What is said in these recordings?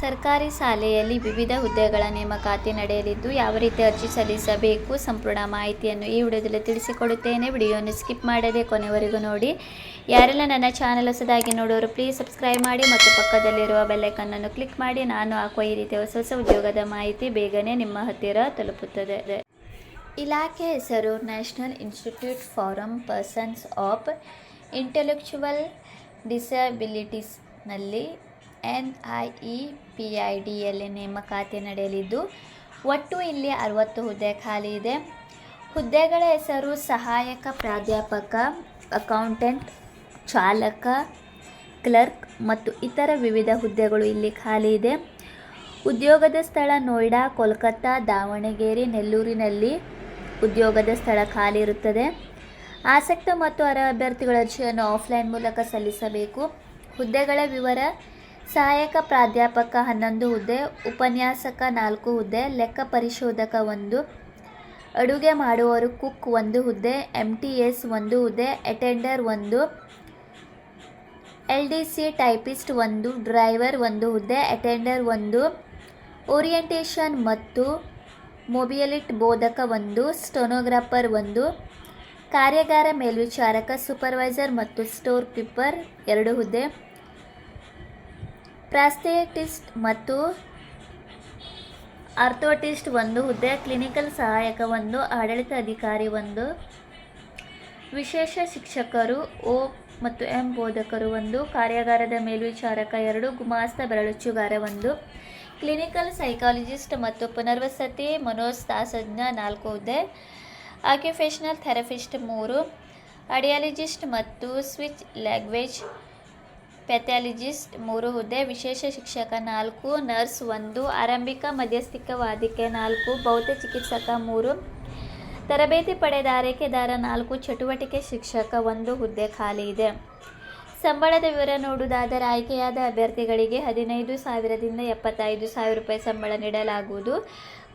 ಸರ್ಕಾರಿ ಶಾಲೆಯಲ್ಲಿ ವಿವಿಧ ಹುದ್ದೆಗಳ ನೇಮಕಾತಿ ನಡೆಯಲಿದ್ದು, ಯಾವ ರೀತಿ ಅರ್ಜಿ ಸಲ್ಲಿಸಬೇಕು ಸಂಪೂರ್ಣ ಮಾಹಿತಿಯನ್ನು ಈ ವಿಡಿಯೋದಲ್ಲಿ ತಿಳಿಸಿಕೊಡುತ್ತೇನೆ. ವಿಡಿಯೋನ ಸ್ಕಿಪ್ ಮಾಡದೆ ಕೊನೆವರೆಗೂ ನೋಡಿ. ಯಾರೆಲ್ಲ ನನ್ನ ಚಾನಲ್ ಹೊಸದಾಗಿ ನೋಡೋರು ಪ್ಲೀಸ್ ಸಬ್ಸ್ಕ್ರೈಬ್ ಮಾಡಿ ಮತ್ತು ಪಕ್ಕದಲ್ಲಿರುವ ಬೆಲ್ಲೈಕನ್ನನ್ನು ಕ್ಲಿಕ್ ಮಾಡಿ. ನಾನು ಹಾಕುವ ಈ ರೀತಿಯ ಹೊಸ ಹೊಸ ಉದ್ಯೋಗದ ಮಾಹಿತಿ ಬೇಗನೆ ನಿಮ್ಮ ಹತ್ತಿರ ತಲುಪುತ್ತದೆ. ಇಲಾಖೆ ಹೆಸರು national institute for persons of intellectual ಡಿಸಬಿಲಿಟೀಸ್ನಲ್ಲಿ N I E P I ಡಿಯಲ್ಲಿ ನೇಮಕಾತಿ ನಡೆಯಲಿದ್ದು, ಒಟ್ಟು ಇಲ್ಲಿ ಅರವತ್ತು ಹುದ್ದೆ ಖಾಲಿ ಇದೆ. ಹುದ್ದೆಗಳ ಹೆಸರು ಸಹಾಯಕ ಪ್ರಾಧ್ಯಾಪಕ, ಅಕೌಂಟೆಂಟ್, ಚಾಲಕ, ಕ್ಲರ್ಕ್ ಮತ್ತು ಇತರ ವಿವಿಧ ಹುದ್ದೆಗಳು ಇಲ್ಲಿ ಖಾಲಿ ಇದೆ. ಉದ್ಯೋಗದ ಸ್ಥಳ ನೋಯ್ಡಾ, ಕೋಲ್ಕತ್ತಾ, ದಾವಣಗೆರೆ, ನೆಲ್ಲೂರಿನಲ್ಲಿ ಉದ್ಯೋಗದ ಸ್ಥಳ ಖಾಲಿ ಇರುತ್ತದೆ. ಆಸಕ್ತ ಮತ್ತು ಅರ್ಹ ಅಭ್ಯರ್ಥಿಗಳ ಅರ್ಜಿಯನ್ನು ಆಫ್ಲೈನ್ ಮೂಲಕ ಸಲ್ಲಿಸಬೇಕು. ಹುದ್ದೆಗಳ ವಿವರ ಸಹಾಯಕ ಪ್ರಾಧ್ಯಾಪಕ ಹನ್ನೊಂದು ಹುದ್ದೆ, ಉಪನ್ಯಾಸಕ ನಾಲ್ಕು ಹುದ್ದೆ, ಲೆಕ್ಕ ಪರಿಶೋಧಕ ಒಂದು. ಅಡುಗೆ ಮಾಡುವವರು ಕುಕ್ ಒಂದು ಹುದ್ದೆ ಎಂ ಟಿ ಎಸ್ ಒಂದು ಹುದ್ದೆ, ಅಟೆಂಡರ್ ಒಂದು. ಎಲ್ ಡಿ ಸಿ ಟೈಪಿಸ್ಟ್ ಒಂದು, ಡ್ರೈವರ್ ಒಂದು ಹುದ್ದೆ, ಅಟೆಂಡರ್ ಒಂದು. ಓರಿಯೆಂಟೇಷನ್ ಮತ್ತು ಮೊಬಿಯಲಿಟ್ ಬೋಧಕ ಒಂದು, ಸ್ಟೋನೋಗ್ರಾಫರ್ ಒಂದು. ಕಾರ್ಯಾಗಾರ ಮೇಲ್ವಿಚಾರಕ, ಸೂಪರ್ವೈಸರ್ ಮತ್ತು ಸ್ಟೋರ್ ಕೀಪರ್ ಎರಡು ಹುದ್ದೆ. ಪ್ರಾಸ್ಥೆಟಿಸ್ಟ್ ಮತ್ತು ಆರ್ಥೋಟಿಸ್ಟ್ ಒಂದು ಹುದ್ದೆ, ಕ್ಲಿನಿಕಲ್ ಸಹಾಯಕ ಒಂದು, ಆಡಳಿತ ಅಧಿಕಾರಿ ಒಂದು, ವಿಶೇಷ ಶಿಕ್ಷಕರು ಓ ಮತ್ತು ಎಂ ಬೋಧಕರು ಒಂದು, ಕಾರ್ಯಾಗಾರದ ಮೇಲ್ವಿಚಾರಕ ಎರಡು, ಗುಮಾಸ್ತ ಬೆರಳುಚ್ಚುಗಾರ ಒಂದು, ಕ್ಲಿನಿಕಲ್ ಸೈಕಾಲಜಿಸ್ಟ್ ಮತ್ತು ಪುನರ್ವಸತಿ ಮನೋಸ್ತಾಸಜ್ಞ ನಾಲ್ಕು ಹುದ್ದೆ ಆಕ್ಯುಪೇಷನಲ್ ಥೆರಪಿಸ್ಟ್ ಮೂರು ಅಡಿಯಾಲಜಿಸ್ಟ್ ಮತ್ತು ಸ್ವಿಚ್ ಲ್ಯಾಂಗ್ವೇಜ್ ಪ್ಯಾಥಾಲಜಿಸ್ಟ್ ಮೂರು ಹುದ್ದೆ, ವಿಶೇಷ ಶಿಕ್ಷಕ ನಾಲ್ಕು, ನರ್ಸ್ ಒಂದು, ಆರಂಭಿಕ ಮಧ್ಯಸ್ಥಿಕ ವಾದಿಕೆ ನಾಲ್ಕು ಭೌತ ಚಿಕಿತ್ಸಕ ಮೂರು, ತರಬೇತಿ ಪಡೆದ ಆರೈಕೆದಾರ ನಾಲ್ಕು, ಚಟುವಟಿಕೆ ಶಿಕ್ಷಕ ಒಂದು ಹುದ್ದೆ ಖಾಲಿ ಇದೆ. ಸಂಬಳದ ವಿವರ ನೋಡುವುದಾದರೆ ಆಯ್ಕೆಯಾದ ಅಭ್ಯರ್ಥಿಗಳಿಗೆ ಹದಿನೈದು ಸಾವಿರದಿಂದ ಎಪ್ಪತ್ತೈದು ಸಾವಿರ ರೂಪಾಯಿ ಸಂಬಳ ನೀಡಲಾಗುವುದು.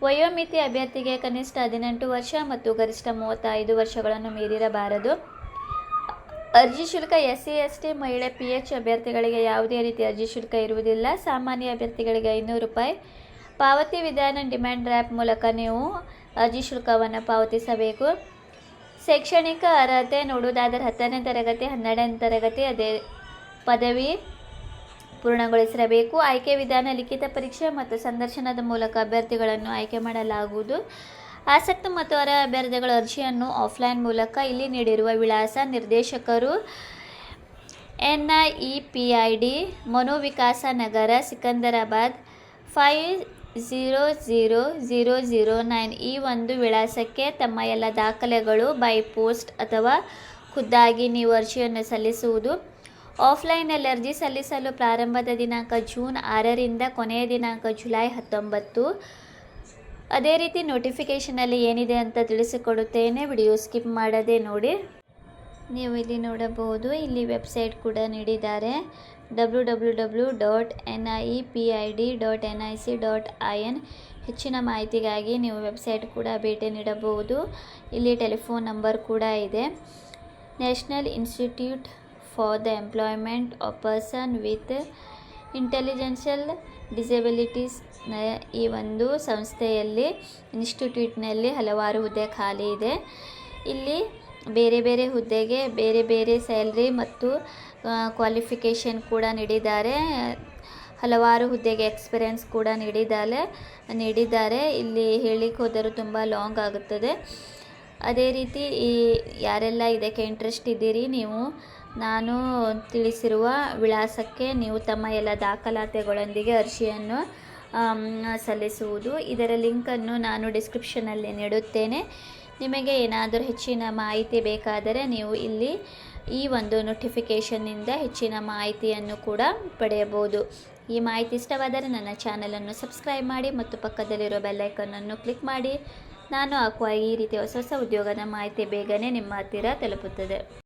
ವಯೋಮಿತಿ ಅಭ್ಯರ್ಥಿಗೆ ಕನಿಷ್ಠ ಹದಿನೆಂಟು ವರ್ಷ ಮತ್ತು ಗರಿಷ್ಠ ಮೂವತ್ತೈದು ವರ್ಷಗಳನ್ನು ಮೀರಿರಬಾರದು. ಅರ್ಜಿ ಶುಲ್ಕ ಎಸ್ ಸಿ ಎಸ್ ಟಿ ಮಹಿಳೆ ಪಿ ಎಚ್ ಅಭ್ಯರ್ಥಿಗಳಿಗೆ ಯಾವುದೇ ರೀತಿ ಅರ್ಜಿ ಶುಲ್ಕ ಇರುವುದಿಲ್ಲ. ಸಾಮಾನ್ಯ ಅಭ್ಯರ್ಥಿಗಳಿಗೆ ಐನೂರು ರೂಪಾಯಿ. ಪಾವತಿ ವಿಧಾನ ಡಿಮ್ಯಾಂಡ್ ಡ್ರಾಫ್ಟ್ ಮೂಲಕ ನೀವು ಅರ್ಜಿ ಶುಲ್ಕವನ್ನು ಪಾವತಿಸಬೇಕು. ಶೈಕ್ಷಣಿಕ ಅರ್ಹತೆ ನೋಡುವುದಾದರೆ ಹತ್ತನೇ ತರಗತಿ, ಹನ್ನೆರಡನೇ ತರಗತಿ, ಅದೇ ಪದವಿ ಪೂರ್ಣಗೊಳಿಸಿರಬೇಕು. ಆಯ್ಕೆ ವಿಧಾನ, ಲಿಖಿತ ಪರೀಕ್ಷೆ ಮತ್ತು ಸಂದರ್ಶನದ ಮೂಲಕ ಅಭ್ಯರ್ಥಿಗಳನ್ನು ಆಯ್ಕೆ ಮಾಡಲಾಗುವುದು. ಆಸಕ್ತ ಮತ್ತು ಅಭ್ಯರ್ಥಿಗಳ ಅರ್ಜಿಯನ್ನು ಆಫ್ಲೈನ್ ಮೂಲಕ ಇಲ್ಲಿ ನೀಡಿರುವ ವಿಳಾಸ ನಿರ್ದೇಶಕರು N I E P I D ಮನೋವಿಕಾಸ Nagar, Secunderabad, five zero zero zero zero nine ಈ ಒಂದು ವಿಳಾಸಕ್ಕೆ ತಮ್ಮ ಎಲ್ಲ ದಾಖಲೆಗಳು ಬೈ ಪೋಸ್ಟ್ ಅಥವಾ ಖುದ್ದಾಗಿ ನೀವು ಅರ್ಜಿಯನ್ನು ಸಲ್ಲಿಸುವುದು. ಆಫ್ಲೈನಲ್ಲಿ ಅರ್ಜಿ ಸಲ್ಲಿಸಲು ಪ್ರಾರಂಭದ ದಿನಾಂಕ ಜೂನ್ ಆರರಿಂದ ಕೊನೆಯ ದಿನಾಂಕ ಜುಲೈ ಹತ್ತೊಂಬತ್ತು. ಅದೇ ರೀತಿ ನೋಟಿಫಿಕೇಷನಲ್ಲಿ ಏನಿದೆ ಅಂತ ತಿಳಿಸಿಕೊಡುತ್ತೇನೆ. ವಿಡಿಯೋ ಸ್ಕಿಪ್ ಮಾಡದೆ ನೋಡಿ. ನೀವು ಇಲ್ಲಿ ನೋಡಬಹುದು, ಇಲ್ಲಿ ವೆಬ್ಸೈಟ್ ಕೂಡ ನೀಡಿದ್ದಾರೆ. W W W dot N I E P I D dot N I C dot I N ಹೆಚ್ಚಿನ ಮಾಹಿತಿಗಾಗಿ ನೀವು ವೆಬ್ಸೈಟ್ ಕೂಡ ಭೇಟಿ ನೀಡಬಹುದು. ಇಲ್ಲಿ ಟೆಲಿಫೋನ್ ನಂಬರ್ ಕೂಡ ಇದೆ. National institute for the employment of person with intellectual disabilities ಈ ಒಂದು ಸಂಸ್ಥೆಯಲ್ಲಿ ಇನ್ಸ್ಟಿಟ್ಯೂಟ್ನಲ್ಲಿ ಹಲವಾರು ಹುದ್ದೆ ಖಾಲಿ ಇದೆ. ಇಲ್ಲಿ ಬೇರೆ ಬೇರೆ ಹುದ್ದೆಗೆ ಬೇರೆ ಬೇರೆ ಸ್ಯಾಲ್ರಿ ಮತ್ತು ಕ್ವಾಲಿಫಿಕೇಷನ್ ಕೂಡ ನೀಡಿದ್ದಾರೆ. ಹಲವಾರು ಹುದ್ದೆಗೆ ಎಕ್ಸ್ಪೀರಿಯನ್ಸ್ ಕೂಡ ನೀಡಿದ್ದಾರೆ ನೀಡಿದ್ದಾರೆ. ಇಲ್ಲಿ ಹೇಳಿಕ್ಕೆ ಹೋದರೂ ತುಂಬ ಲಾಂಗ್ ಆಗುತ್ತದೆ. ಅದೇ ರೀತಿ ಈ, ಯಾರೆಲ್ಲ ಇದಕ್ಕೆ ಇಂಟ್ರೆಸ್ಟ್ ಇದ್ದೀರಿ ನೀವು ನಾನು ತಿಳಿಸಿರುವ ವಿಳಾಸಕ್ಕೆ ನೀವು ತಮ್ಮ ಎಲ್ಲ ದಾಖಲಾತಿಗಳೊಂದಿಗೆ ಅರ್ಜಿಯನ್ನು ಸಲ್ಲಿಸುವುದು. ಇದರ ಲಿಂಕನ್ನು ನಾನು ಡಿಸ್ಕ್ರಿಪ್ಷನಲ್ಲಿ ನೀಡುತ್ತೇನೆ. ನಿಮಗೆ ಏನಾದರೂ ಹೆಚ್ಚಿನ ಮಾಹಿತಿ ಬೇಕಾದರೆ ನೀವು ಇಲ್ಲಿ ಈ ಒಂದು ನೋಟಿಫಿಕೇಷನ್ನಿಂದ ಹೆಚ್ಚಿನ ಮಾಹಿತಿಯನ್ನು ಕೂಡ ಪಡೆಯಬಹುದು. ಈ ಮಾಹಿತಿ ಇಷ್ಟವಾದರೆ ನನ್ನ ಚಾನಲನ್ನು ಸಬ್ಸ್ಕ್ರೈಬ್ ಮಾಡಿ ಮತ್ತು ಪಕ್ಕದಲ್ಲಿರೋ ಬೆಲ್ಲೈಕನ್ನನ್ನು ಕ್ಲಿಕ್ ಮಾಡಿ. ನಾನು ಹಾಕುವ ಈ ರೀತಿಯ ಹೊಸ ಹೊಸ ಉದ್ಯೋಗದ ಮಾಹಿತಿ ಬೇಗನೆ ನಿಮ್ಮ ಹತ್ತಿರ ತಲುಪುತ್ತದೆ.